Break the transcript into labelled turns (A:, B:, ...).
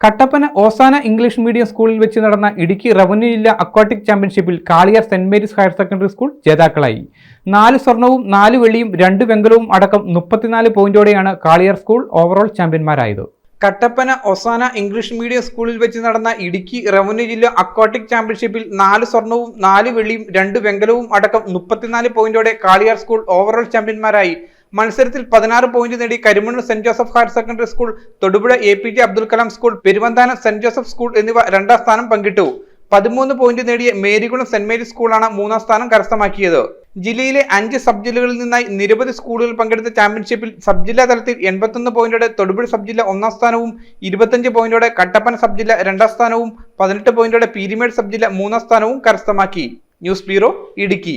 A: Kattappana ഓസാന English medium സ്കൂളിൽ വെച്ച് നടന്ന ഇടുക്കി റവന്യൂ ജില്ലാ അക്വാട്ടിക് ചാമ്പ്യൻഷിപ്പിൽ Kaliyar saint Mary's higher secondary school ജേതാക്കളായി. നാല് സ്വർണവും നാല് വെള്ളിയും രണ്ട് വെങ്കലവും അടക്കം മുപ്പത്തിനാല് പോയിന്റോടെയാണ് കാളിയർ സ്കൂൾ ഓവറോൾ ചാമ്പ്യന്മാരായത്. കട്ടപ്പന ഒസാന ഇംഗ്ലീഷ് മീഡിയം സ്കൂളിൽ വെച്ച് നടന്ന ഇടുക്കി റവന്യൂ ജില്ലാ അക്വാട്ടിക് ചാമ്പ്യൻഷിപ്പിൽ നാല് സ്വർണവും നാല് വെള്ളിയും രണ്ട് വെങ്കലവും അടക്കം മുപ്പത്തിനാല് പോയിന്റോടെ കാളിയാർ സ്കൂൾ ഓവറോൾ ചാമ്പ്യന്മാരായി. മത്സരത്തിൽ പതിനാറ് പോയിന്റ് നേടി Karimannoor saint Joseph higher secondary school Thodupuzha A P J Abdul Kalam school Peruvanthanam saint Joseph school എന്നിവ രണ്ടാം സ്ഥാനം പങ്കിട്ടു. പതിമൂന്ന് പോയിന്റ് നേടിയ മേരികുളം സെന്റ് മേരി സ്കൂളാണ് മൂന്നാം സ്ഥാനം കരസ്ഥമാക്കിയത്. ജില്ലയിലെ അഞ്ച് സബ് ജില്ലകളിൽ നിന്നായി നിരവധി സ്കൂളുകൾ പങ്കെടുത്ത ചാമ്പ്യൻഷിപ്പിൽ സബ് ജില്ലാ തലത്തിൽ എൺപത്തൊന്ന് പോയിന്റോടെ തൊടുപുഴ സബ് ജില്ല ഒന്നാം സ്ഥാനവും ഇരുപത്തഞ്ച് പോയിന്റോടെ കട്ടപ്പന സബ് ജില്ല രണ്ടാം സ്ഥാനവും പതിനെട്ട് പോയിന്റോടെ പീരിമേഡ് സബ് ജില്ല മൂന്നാം സ്ഥാനവും കരസ്ഥമാക്കി. News bureau Idukki.